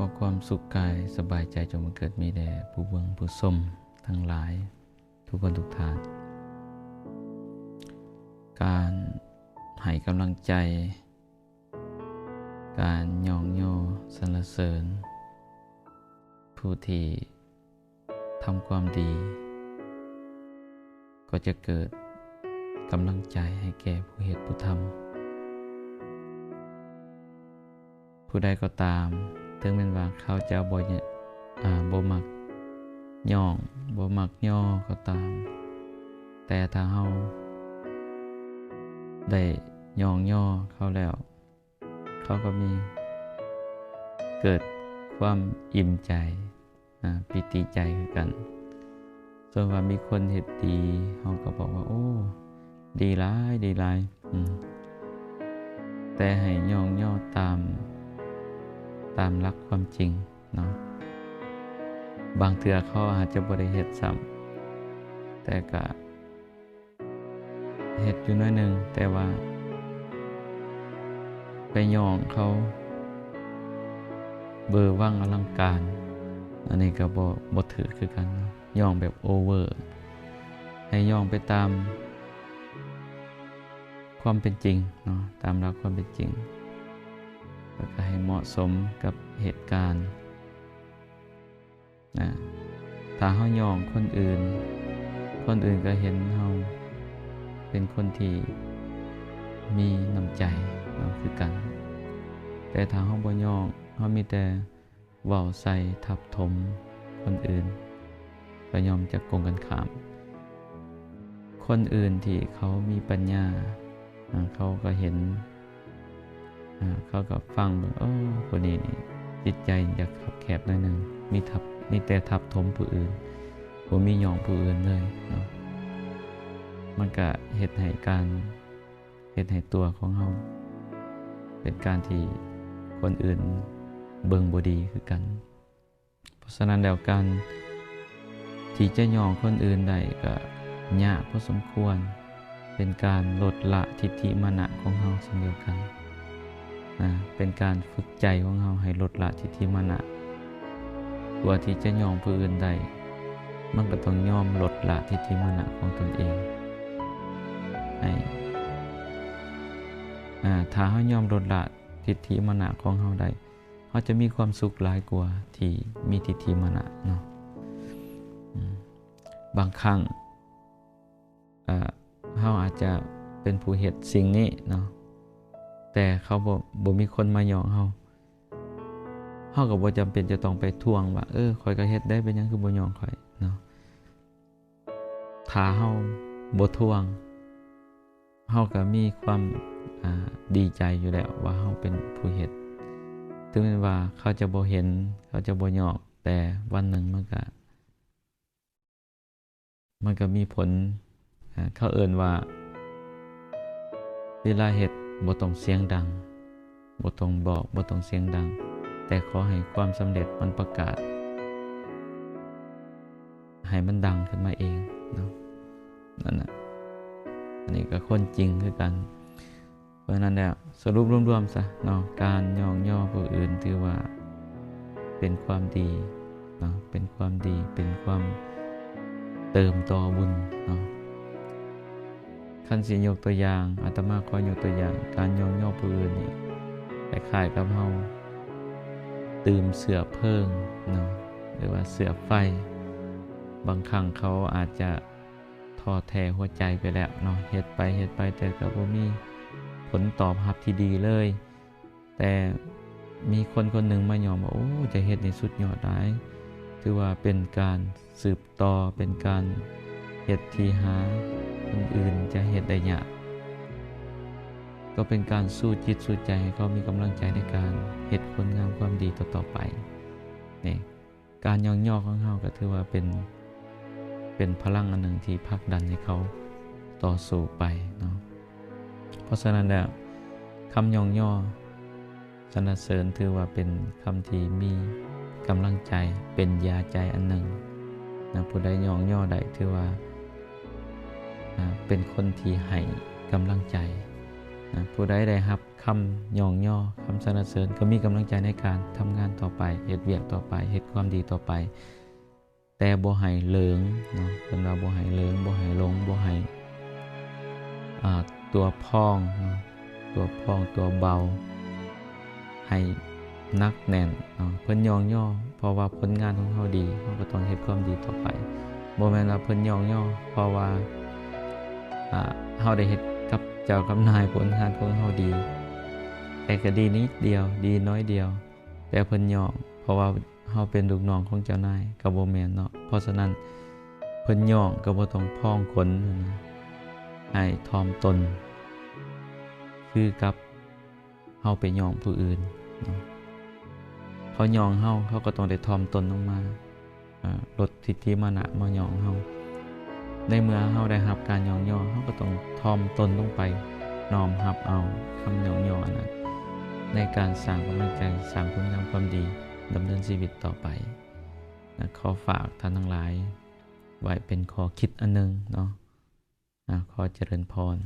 ขอความสุขกายสบายใจจงบังเกิดมีแด่ผู้เบิงผู้ชมทั้งหลาย ทุกคนทุกทาน การให้กำลังใจ การยองโยสรรเสริญ ผู้ที่ทำความดี ก็จะเกิดกำลังใจให้แก่ผู้เหตุผู้ทำผู้ใดก็ตาม ถึงแม้ว่าเขาจะบ่เนี่ยอ่าบ่มักย่องบ่มักย่อก็ตาม แต่ถ้าเฮาได้ย่องย่อเขาแล้ว เขาก็มี เกิดความอิ่มใจอ่าปิติใจคือกัน ส่วนว่ามีคนเห็ดดีเขาก็บอกว่า โอ้ ดีหลายดีหลายแต่ให้ย่องย่อตาม ตามรักความจริงเนาะบางเถื่อเขาอาจจะบริเหตุซ้ำแต่ก็เหตุอยู่น้อยหนึ่งแต่ว่า ไปย่องเขา เบอร์ว่างอลังการ อันนี้ก็บ่บ่ถือคือกันเนาะย่องแบบโอเวอร์ให้ย่องไปตาม ความเป็นจริงเนาะตามรักความเป็นจริง แล้วก็ให้เหมาะสมกับเหตุการณ์นะถ้าเฮาย่องคนอื่น คนอื่นก็เห็นเฮาเป็นคนที่มีน้ำใจเนาะคือกัน แต่ถ้าเฮาบ่ย่องเฮามีแต่เว้าใส่ทับถมคนอื่น ก็ยอมจะกงกันขาม คนอื่นที่เขามีปัญญา เขาก็เห็น เขาก็ฟังแบบโอ้คนนี้นี่จิตใจอยากขับแคบหน่อยนึงมีทับมีแต่ทับถมผู้อื่นผมมีหยองผู้อื่นเลยเนาะมันก็เหตุให้การเหตุให้ตัวของเขาเป็นการที่คนอื่นเบิงบดีคือกัน เพราะฉะนั้นแล้วการที่จะยองคนอื่นได้ก็ยากพอสมควร เป็นการลดละทิฏฐิมานะของเราเช่นเดียวกัน นะเป็นการฝึกใจของเราให้ลดละทิฏฐิมานะตัวที่จะยอมผู้อื่นได้มันก็ต้องยอมลดละทิฏฐิมานะของตนเองให้ถ้าเขายอมลดละทิฏฐิมานะของเขาได้เขาจะมีความสุขหลายกว่าที่มีทิฏฐิมานะเนาะบางครั้งเขาอาจจะเป็นผู้เหตุสิ่งนี้เนาะ แต่เขาบ่บ่มีคนมาหยองเขาเขาก็บ่จำเป็นจะต้องไปทวงว่าเออข่อยก็เฮ็ดได้เป็นหยังคือบ่ยองข่อยเนาะถ้าเฮาบ่ทวงเฮาก็มีความอ่าดีใจอยู่แล้วว่าเฮาเป็นผู้เฮ็ดถึงแม้ว่าเขาจะบ่เห็น เขาจะบ่ยอมแต่วันหนึ่งมันก็มันก็มีผลเขาเอ่นว่าเวลาเห็ด บ่ต้องเสียงดังบ่ต้องบอกบ่ต้องเสียงดัง แต่ขอให้ความสำเร็จมันประกาศ ให้มันดังขึ้นมาเองเนาะนั่นน่ะอันนี้ก็คนจริงคือกัน เพราะฉะนั้นแล้วสรุปรวมๆซะเนาะการย่องย่อผู้อื่นถือว่าเป็นความดีเนาะเป็นความดีเป็นความเติมต่อบุญเนาะ ขั้นสิยกตัวอย่างอาตมาขอยกตัวอย่าง การยองย่อผู้อื่นนี่คล้ายๆกับเฮาตื่มเสือเพิ่งเนาะหรือว่าเสือไฟ บางครั้งเขาอาจจะท้อแท้หัวใจไปแล้วเนาะเฮ็ดไปเฮ็ดไปแต่ก็บ่มีผลตอบรับที่ดีเลย แต่มีคนคนหนึ่งมายอมว่าโอ้จะเฮ็ดในสุดยอดได้ถือว่าเป็นการสืบต่อเป็นการ เฮ็ดที่หาคนอื่นจะเหตุใดยากก็เป็นการสู้จิตสู้ใจให้เขามีกำลังใจในการเหตุคนงามความดีต่อๆไปนี่การยองย่อของเขาก็ถือว่าเป็นเป็นพลังอันหนึ่งที่ผลักดันให้เขาต่อสู้ไปเนาะเพราะฉะนั้นแล้วคำยองย่อสรรเสริญถือว่าเป็นคำที่มีกำลังใจเป็นยาใจอันหนึ่งนะผู้ใดยองย่อใดถือว่า อ่าเป็นคนที่ให้กำลังใจนะผู้ใดได้รับคำย่องย่อคำสรรเสริญก็มีกำลังใจในการทำงานต่อไปเฮ็ดเวียกต่อไปเฮ็ดความดีต่อไป แต่บ่ให้เหลิงเนาะเพิ่นว่าบ่ให้เหลิงบ่ให้หลงบ่ให้ตัวพองนะตัวพองตัวเบา ให้นักแน่นเพิ่นยองย่อเพราะว่าผลงานของเฮาดีเฮาก็ต้องเฮ็ดความดีต่อไปบ่แม่นว่าเพิ่นยองย่อเพราะว่า เฮาได้เฮ็ดกับเจ้ากับนายผลงานของเฮาดี แต่ก็ดีนิดเดียวดีน้อยเดียว แต่เพิ่นยองเพราะว่าเฮาเป็นลูกน้องของเจ้านายก็บ่แม่นเนาะเพราะฉะนั้นเพิ่นย่องก็บ่ต้องพองขนนะให้ทอมตน คือกับเฮาไปย่องผู้อื่นเนาะเขาย่องเฮาเขาก็ต้องได้ทอมตนลงมาอ่าลดทิฏฐิมานะมาย่องเฮา ในเมื่อเฮาได้รับการยองยอเฮาก็ต้องทอมตนลงไปน้อมรับเอาคำย่องยออันนั้นในการสร้างกำลังใจสร้างคุณงามความดีดำเนินชีวิตต่อไปนะขอฝากท่านทั้งหลาย ไว้เป็นขอคิดอันหนึงเนาะนะขอเจริญพร